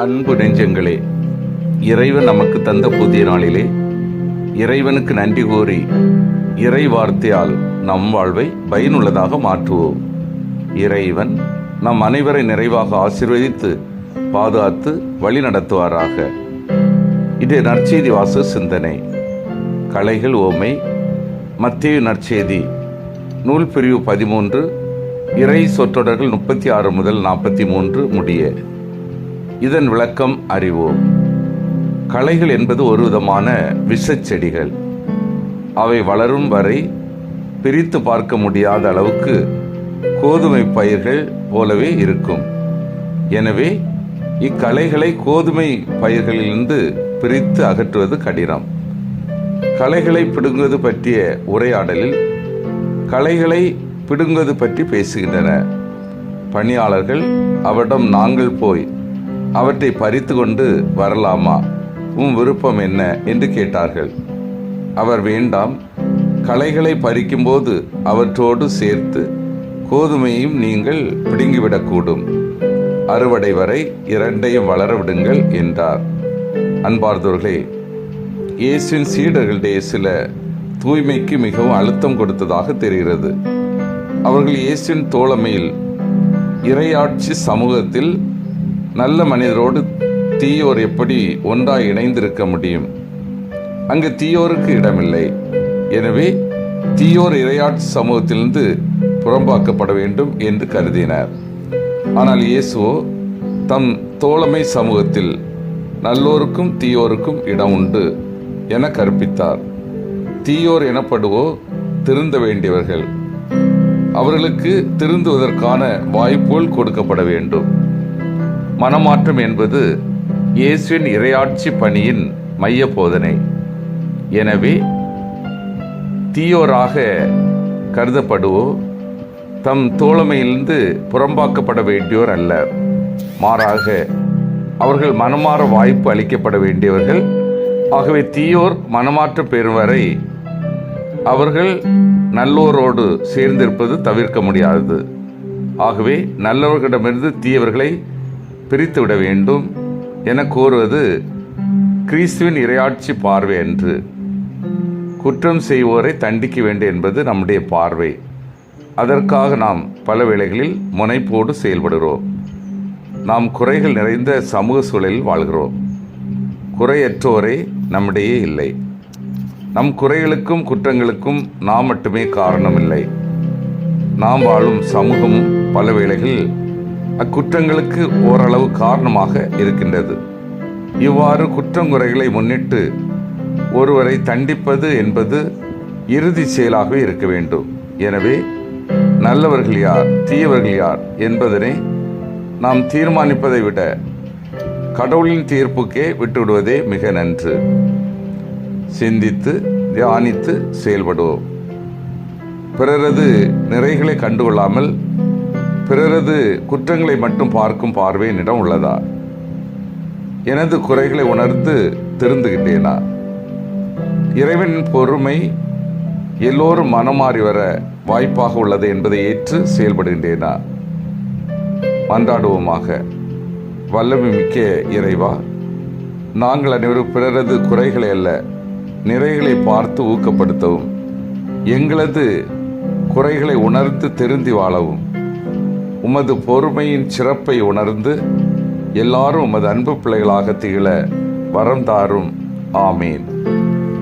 அன்பு நெஞ்சங்களே இறைவன் நமக்கு தந்த புதிய நாளிலே இறைவனுக்கு நன்றி கூறி இறை வார்த்தையால் நம் வாழ்வை பயனுள்ளதாக மாற்றுவோம். இறைவன் நம் அனைவரை நிறைவாக ஆசீர்வதித்து பாதுகாத்து வழி நடத்துவாராக. இது நற்செய்தி வாச சிந்தனை. கலைகள் ஓமை. மத்திய நற்செய்தி. நூல் பிரிவு பதிமூன்று. இறை சொற்றொடர்கள் முப்பத்தி ஆறு முதல் நாற்பத்தி மூன்று முடிய. இதன் விளக்கம் அறிவோம். களைகள் என்பது ஒரு விதமான விஷச்செடிகள் அவை வளரும் வரை பிரித்து பார்க்க முடியாத அளவுக்கு கோதுமை பயிர்கள் போலவே இருக்கும். எனவே இக்களைகளை கோதுமை பயிர்களிலிருந்து பிரித்து அகற்றுவது கடினம். களைகளை பிடுங்குவது பற்றிய உரையாடலில் களைகளை பிடுங்குவது பற்றி பேசுகின்றன. பணியாளர்கள் அவரிடம் நாங்கள் போய் அவற்றை பறித்து கொண்டு வரலாமா? உன் விருப்பம் என்ன? என்று கேட்டார்கள். அவர் வேண்டாம். களைகளை பறிக்கும்போது அவற்றோடு சேர்த்து கோதுமையும் நீங்கள் பிடுங்கிவிடக்கூடும். அறுவடை வரை இரண்டையும் வளரவிடுங்கள் என்றார். அன்பார்ந்தவர்களே இயேசுவின் சீடர்களுடைய சில தூய்மைக்கு மிகவும் அழுத்தம் கொடுத்ததாக தெரிகிறது. அவர்கள் இயேசுவின் தோழமையில் இறையாட்சி சமூகத்தில் நல்ல மனிதரோடு தீயோர் எப்படி ஒன்றாய் இணைந்திருக்க முடியும்? அங்கு தீயோருக்கு இடமில்லை. எனவே தீயோர் இரையாட்சி சமூகத்திலிருந்து புறம்பாக்கப்பட வேண்டும் என்று கருதினர். ஆனால் இயேசுவோ தம் தோழமை சமூகத்தில் நல்லோருக்கும் தீயோருக்கும் இடம் உண்டு என கற்பித்தார். தீயோர் எனப்படுவோ திருந்த வேண்டியவர்கள். அவர்களுக்கு திருந்துவதற்கான வாய்ப்புகள் கொடுக்கப்பட வேண்டும். மனமாற்றம் என்பது இயேசுவின் இரையாட்சி பணியின் மைய போதனை எனவே தீயோராக கருதப்படுவோ தம் தோழமையிலிருந்து புறம்பாக்கப்பட வேண்டியோர் அல்ல. மாறாக அவர்கள் மனமாற வாய்ப்பு அளிக்கப்பட வேண்டியவர்கள். ஆகவே தீயோர் மனமாற்றம் பெறும் வரை அவர்கள் நல்லோரோடு சேர்ந்திருப்பது தவிர்க்க முடியாதது. ஆகவே நல்லவர்களிடமிருந்து தீயவர்களை பிரித்துவிட வேண்டும் என கூறுவது கிறிஸ்துவின் இரையாட்சி பார்வை என்று. குற்றம் செய்வோரை தண்டிக்க வேண்டும் என்பது நம்முடைய பார்வை. அதற்காக நாம் பல வேளைகளில் முனைப்போடு செயல்படுகிறோம். நாம் குறைகள் நிறைந்த சமூக சூழலில் வாழ்கிறோம். குறையற்றோரே நம்மிடையே இல்லை. நம் குறைகளுக்கும் குற்றங்களுக்கும் நாம் மட்டுமே காரணமில்லை. நாம் வாழும் சமூகமும் பல வேளைகளில் அக்குற்றங்களுக்கு ஓரளவு காரணமாக இருக்கின்றது. இவ்வாறு குற்றங்குறைகளை முன்னிட்டு ஒருவரை தண்டிப்பது என்பது இறுதி செயலாகவே இருக்க வேண்டும். எனவே நல்லவர்கள் யார் தீயவர்கள் யார் என்பதனை நாம் தீர்மானிப்பதை விட கடவுளின் தீர்ப்புக்கே விட்டுவிடுவதே மிக நன்று. சிந்தித்து தியானித்து செயல்படுவோம். பிறரது நிறைகளை கண்டுகொள்ளாமல் பிறரது குற்றங்களை மட்டும் பார்க்கும் பார்வை என்னிடம் உள்ளதா? எனது குறைகளை உணர்ந்து திருந்துகிட்டேனா? இறைவனின் பொறுமை எல்லோரும் மனமாறி வர வாய்ப்பாக உள்ளது என்பதை ஏற்று செயல்படுகின்றேனா? மன்றாடுவோமாக. வல்லமை மிக்க இறைவா நாங்கள் அனைவரும் பிறரது குறைகளை அல்ல நிறைகளை பார்த்து ஊக்கப்படுத்தவும் எங்களது குறைகளை உணர்ந்து திருந்தி வாழவும். உமது பொறுமையின் சிறப்பை உணர்ந்து எல்லாரும் உமது அன்பு பிள்ளைகளாக திகழ வரம் தாரும். ஆமேன்.